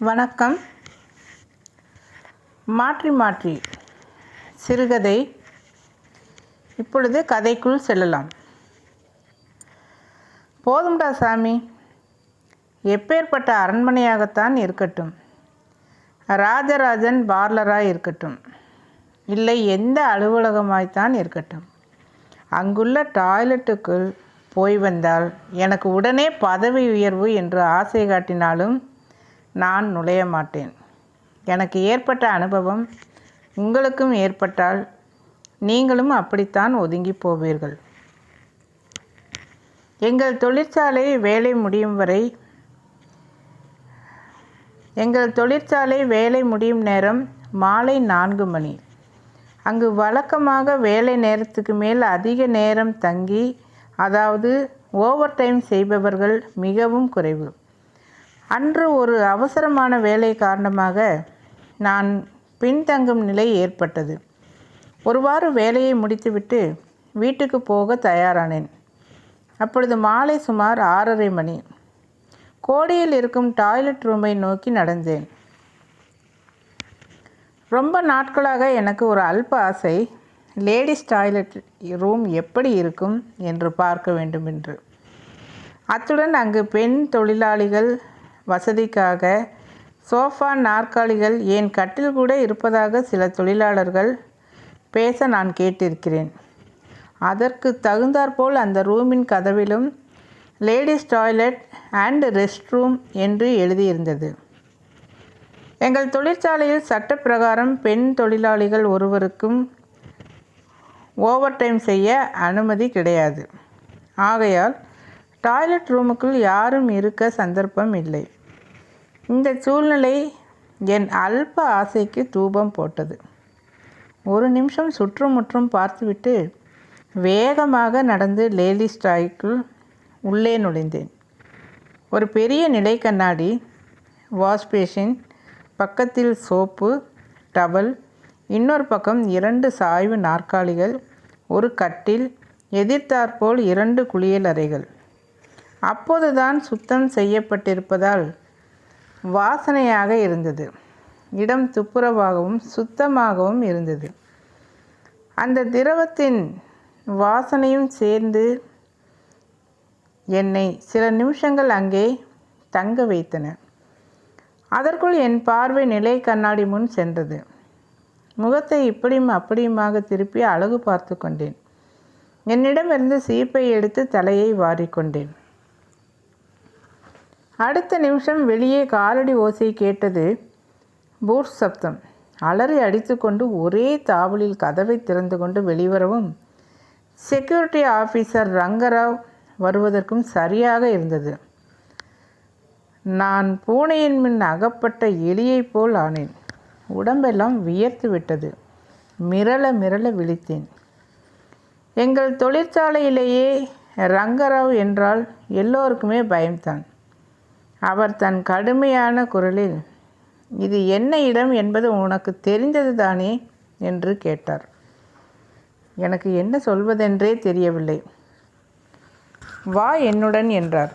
வணக்கம். மாற்றி மாற்றி சிறுகதை. இப்பொழுது கதைக்குள் செல்லலாம். போதும்டா சாமி. எப்பேற்பட்ட அரண்மனையாகத்தான் இருக்கட்டும். ராஜராஜன் பார்லராக இருக்கட்டும். இல்லை எந்த அலுவலகமாய்த்தான் இருக்கட்டும். அங்குள்ள டாய்லெட்டுக்குள் போய் வந்தால் எனக்கு உடனே பதவி உயர்வு என்று ஆசை காட்டினாலும் நான் நுழைய மாட்டேன். எனக்கு ஏற்பட்ட அனுபவம் உங்களுக்கும் ஏற்பட்டால் நீங்களும் அப்படித்தான் ஒதுங்கி போவீர்கள். எங்கள் தொழிற்சாலை வேலை முடியும் வரை எங்கள் தொழிற்சாலை வேலை முடியும் நேரம் மாலை நான்கு மணி. அங்கு வழக்கமாக வேலை நேரத்துக்கு மேல் அதிக நேரம் தங்கி அதாவது ஓவர் டைம் செய்பவர்கள் மிகவும் குறைவு. அன்று ஒரு அவசரமான வேலை காரணமாக நான் பின்தங்கும் நிலை ஏற்பட்டது. ஒருவாறு வேலையை முடித்துவிட்டு வீட்டுக்கு போக தயாரானேன். அப்பொழுது மாலை சுமார் ஆறரை மணி. கோடியில் இருக்கும் டாய்லெட் ரூமை நோக்கி நடந்தேன். ரொம்ப நாட்களாக எனக்கு ஒரு அல்ப ஆசை லேடிஸ் டாய்லெட் ரூம் எப்படி இருக்கும்? என்று பார்க்க வேண்டும் என்று அத்துடன் அங்கு பெண் தொழிலாளிகள் வசதிக்காக சோஃபா நாற்காலிகள் ஏன் கட்டில் கூட இருப்பதாக சில தொழிலாளர்கள் பேச நான் கேட்டிருக்கிறேன். அதற்கு தகுந்தாற்போல் அந்த ரூமின் கதவிலும் ladies toilet and rest room என்று எழுதியிருந்தது. எங்கள் தொழிற்சாலையில் சட்டப்பிரகாரம் பெண் தொழிலாளிகள் ஒருவருக்கும் ஓவர் டைம் செய்ய அனுமதி கிடையாது. ஆகையால் டாய்லெட் ரூமுக்குள் யாரும் இருக்க சந்தர்ப்பம் இல்லை. இந்த சூழ்நிலை என் அல்ப ஆசைக்கு தூபம் போட்டது. ஒரு நிமிஷம் சுற்றுமுற்றும் பார்த்துவிட்டு வேகமாக நடந்து லேடி ஸ்டாய்க்குள் உள்ளே நுழைந்தேன். ஒரு பெரிய நிலை கண்ணாடி வாஷ் பேஷின் பக்கத்தில் சோப்பு டவல் இன்னொரு பக்கம் இரண்டு சாய்வு நாற்காலிகள் ஒரு கட்டில் எதிர்த்தாற்போல் இரண்டு குளியல் அறைகள். அப்போதுதான் சுத்தம் செய்யப்பட்டிருப்பதால் வாசனையாக இருந்தது. இடம் துப்புரவாகவும் சுத்தமாகவும் இருந்தது. அந்த திரவத்தின் வாசனையும் சேர்ந்து என்னை சில நிமிஷங்கள் அங்கே தங்க வைத்தன. அதற்குள் என் பார்வை நிலை கண்ணாடி முன் சென்றது. முகத்தை இப்படியும் அப்படியுமாக திருப்பி அழகு பார்த்து கொண்டேன். என்னிடமிருந்து சீப்பை எடுத்து தலையை வாரிக்கொண்டேன் அடுத்த நிமிஷம் வெளியே காலடி ஓசை கேட்டது பூர் சப்தம். அலறி அடித்துக்கொண்டு ஒரே தாவலில் கதவை திறந்து கொண்டு வெளிவரவும் செக்யூரிட்டி ஆஃபீஸர் ரங்கராவ் வருவதற்கும் சரியாக இருந்தது. நான் பூனையின் மின் அகப்பட்ட எலியைப் போல் ஆனேன். உடம்பெல்லாம் வியர்த்து விட்டது. மிரள மிரள விழித்தேன். எங்கள் தொழிற்சாலையிலேயே ரங்கராவ் என்றால் எல்லோருக்குமே பயம்தான். அவர் தன் கடுமையான குரலில் இது என்ன இடம் என்பது உனக்கு தெரிந்தது தானே? என்று கேட்டார். எனக்கு என்ன சொல்வதென்றே தெரியவில்லை. வா என்னுடன் என்றார்.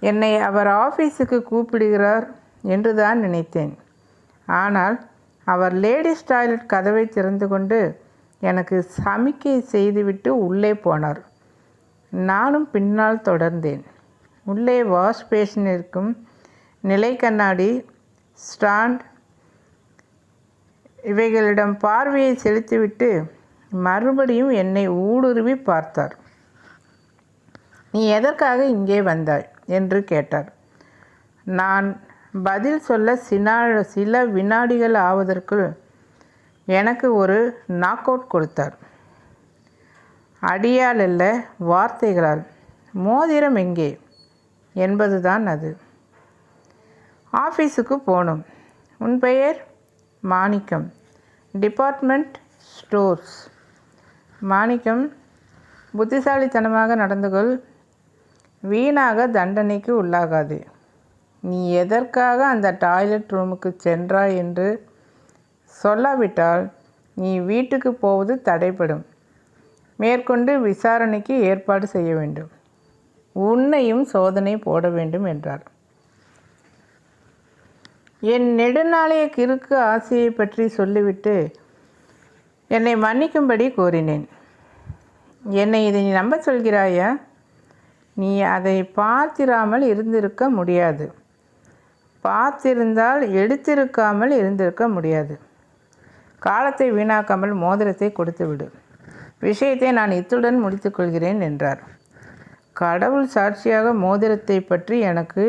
என்னை அவர் ஆஃபீஸுக்கு கூப்பிடுகிறார் என்று தான் நினைத்தேன். ஆனால் அவர் லேடிஸ் டாய்லெட் கதவை திறந்து கொண்டு எனக்கு சமிக்கை செய்துவிட்டு உள்ளே போனார். நானும் பின்னால் தொடர்ந்தேன். உள்ளே வாஷ் பேஷன் இருக்கும் நிலை கண்ணாடி ஸ்டாண்ட். இவைகளிடம் பார்வையை செலுத்திவிட்டு மறுபடியும் என்னை ஊடுருவி பார்த்தார். நீ எதற்காக இங்கே வந்தாய்? என்று கேட்டார். நான் பதில் சொல்ல சினா சில வினாடிகள் ஆவதற்குள் எனக்கு ஒரு நாக் அவுட் கொடுத்தார். அடியால் அல்ல வார்த்தைகளால் மோதிரம் எங்கே? என்பதுதான் அது. ஆஃபீஸுக்கு போனோம் உன் பெயர்? மாணிக்கம். Department stores. மாணிக்கம் புத்திசாலித்தனமாக நடந்து கொள். வீணாக தண்டனைக்கு உள்ளாகாது. நீ எதற்காக அந்த டாய்லெட் ரூமுக்கு சென்றாய் என்று சொல்லாவிட்டால் நீ வீட்டுக்கு போவது தடைப்படும் மேற்கொண்டு விசாரணைக்கு ஏற்பாடு செய்ய வேண்டும். உன்னையும் சோதனை போட வேண்டும் என்றார். என் நெடுநாளைய கிறுக்கு ஆசையை பற்றி சொல்லிவிட்டு என்னை மன்னிக்கும்படி கோரினேன். என்னை இதை நீ நம்ப சொல்கிறாயா? நீ அதை பார்த்திராமல் இருந்திருக்க முடியாது. பார்த்திருந்தால் எடுத்திருக்காமல் இருந்திருக்க முடியாது. காலத்தை வீணாக்காமல் மோதிரத்தை கொடுத்துவிடு. விஷயத்தை நான் இத்துடன் முடித்துக்கொள்கிறேன் என்றார். கடவுள் சாட்சியாக மோதிரத்தை பற்றி எனக்கு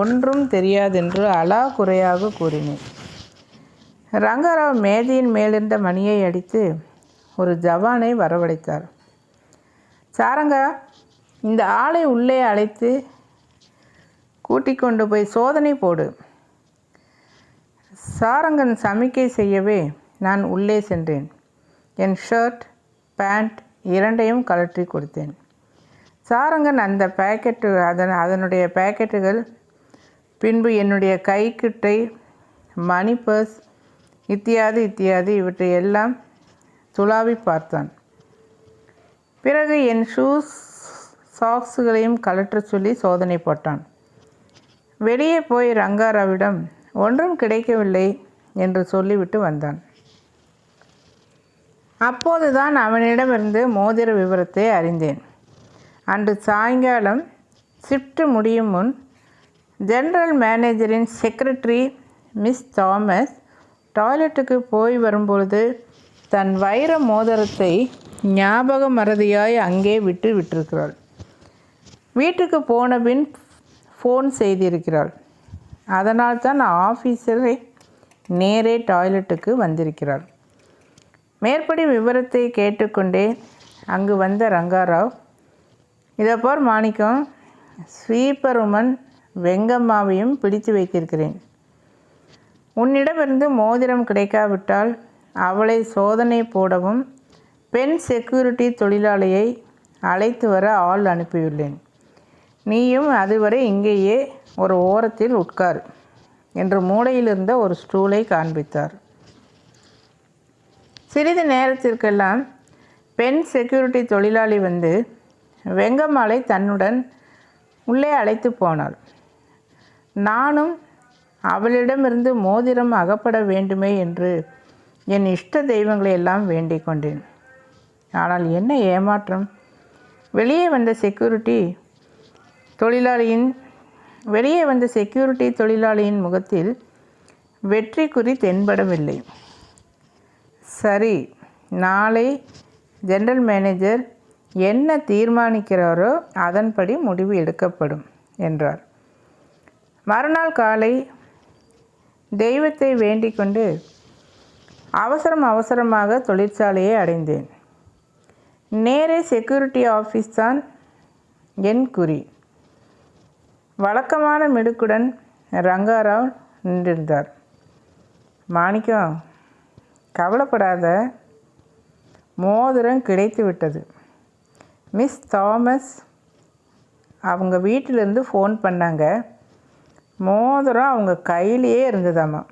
ஒன்றும் தெரியாதென்று அலா குறையாக கூறினேன். ரங்கராவ் மேதையின் மேலிருந்த மணியை அடித்து ஒரு ஜவானை வரவழைத்தார். சாரங்கா இந்த ஆளை உள்ளே அழைத்து கூட்டிக் கொண்டு போய் சோதனை போடு. சாரங்கன் சமிக்கை செய்யவே நான் உள்ளே சென்றேன். என் ஷர்ட் பேண்ட் இரண்டையும் கழற்றி கொடுத்தேன். சாரங்கன் அந்த பேக்கெட்டு அதன் அதனுடைய பேக்கெட்டுகள் பின்பு என்னுடைய கைக்கிட்டை மணி பர்ஸ் இத்தியாதி இத்தியாதி இவற்றை எல்லாம் துளாவி பார்த்தான். பிறகு என் ஷூஸ் சாக்ஸுகளையும் கலற்ற சொல்லி சோதனை போட்டான். வெளியே போய் ரங்காராவிடம் ஒன்றும் கிடைக்கவில்லை என்று சொல்லிவிட்டு வந்தான். அப்போதுதான் அவனிடமிருந்து மோதிர விவரத்தை அறிந்தேன். அன்று சாயங்காலம் ஷிஃப்ட் முடியும் முன் ஜெனரல் மேனேஜரின் செக்ரட்டரி மிஸ் தாமஸ் டாய்லெட்டுக்கு போய் வரும்பொழுது தன் வைர மோதிரத்தை ஞாபக மறதியாய் அங்கே விட்டு விட்டிருக்கிறாள். வீட்டுக்கு போனபின் ஃபோன் செய்திருக்கிறாள். அதனால் தான் ஆஃபீஸரை நேரே டாய்லெட்டுக்கு வந்திருக்கிறாள். மேற்படி விவரத்தை கேட்டுக்கொண்டே அங்கு வந்த ரங்காராவ் இதை போர் மாணிக்கம் ஸ்வீப்பர் உமன் வெங்கம்மாவையும் பிடித்து வைத்திருக்கிறேன். உன்னிடமிருந்து மோதிரம் கிடைக்காவிட்டால் அவளை சோதனை போடவும் பெண் செக்யூரிட்டி தொழிலாளியை அழைத்து வர ஆள் அனுப்பியுள்ளேன். நீயும் அதுவரை இங்கேயே ஒரு ஓரத்தில் உட்கார் என்று மூளையிலிருந்த ஒரு ஸ்டூலை காண்பித்தார். சிறிது நேரத்திற்கெல்லாம் பெண் செக்யூரிட்டி தொழிலாளி வந்து வெங்கம்மாளை தன்னுடன் உள்ளே அழைத்து போனாள். நானும் அவளிடமிருந்து மோதிரம் அகப்பட வேண்டுமே என்று என் இஷ்ட தெய்வங்களை எல்லாம் வேண்டிக் கொண்டேன். ஆனால் என்ன ஏமாற்றம்? வெளியே வந்த செக்யூரிட்டி தொழிலாளியின் வெளியே வந்த செக்யூரிட்டி தொழிலாளியின் முகத்தில் வெற்றி குறி தென்படவில்லை. சரி நாளை ஜெனரல் மேனேஜர் என்ன தீர்மானிக்கிறாரோ அதன்படி முடிவு எடுக்கப்படும் என்றார். மறுநாள் காலை தெய்வத்தை வேண்டிக் கொண்டு அவசரம் அவசரமாக தொழிற்சாலையை அடைந்தேன். நேரே செக்யூரிட்டி ஆஃபீஸ் தான் என் குறி. வழக்கமான மிடுக்குடன் ரங்காராவ் நின்றிருந்தார். மாணிக்கம் கவலைப்படாத மோதிரம் கிடைத்து விட்டது மிஸ் தாமஸ் அவங்க வீட்டிலேருந்து ஃபோன் பண்ணாங்க. மோதிரம் அவங்க கையிலேயே இருந்ததாம்மா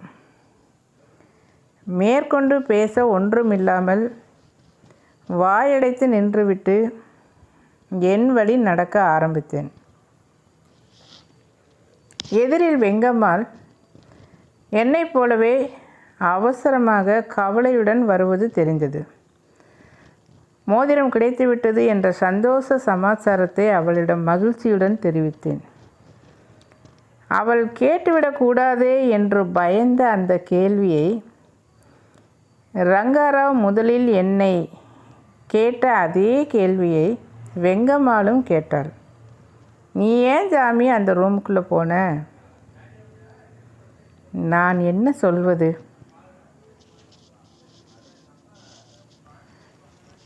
மேற்கொண்டு பேச ஒன்றும் இல்லாமல் வாயடைத்து நின்றுவிட்டு என் வழி நடக்க ஆரம்பித்தேன். எதிரில் வெங்கம்மாள் என்னைப் போலவே அவசரமாக கவலையுடன் வருவது தெரிந்தது. மோதிரம் கிடைத்துவிட்டது என்ற சந்தோஷ சமாச்சாரத்தை அவளிடம் மகிழ்ச்சியுடன் தெரிவித்தேன். அவள் கேட்டுவிடக்கூடாதே என்று பயந்த அந்த கேள்வியை ரங்காராவ் முதலில் என்னை கேட்ட அதே கேள்வியை வெங்கம்மாளும் கேட்டாள். நீ ஏன் ஜாமி அந்த ரூமுக்குள்ளே போன? நான் என்ன சொல்வது?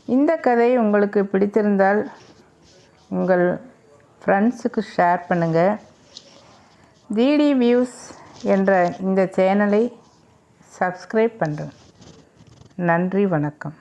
இந்த கதை உங்களுக்கு பிடித்திருந்தால் உங்கள் ஃப்ரெண்ட்ஸுக்கு ஷேர் பண்ணுங்கள் டிடி வியூஸ் என்ற இந்த சேனலை சப்ஸ்கிரைப் பண்ணுறேன் நன்றி வணக்கம்.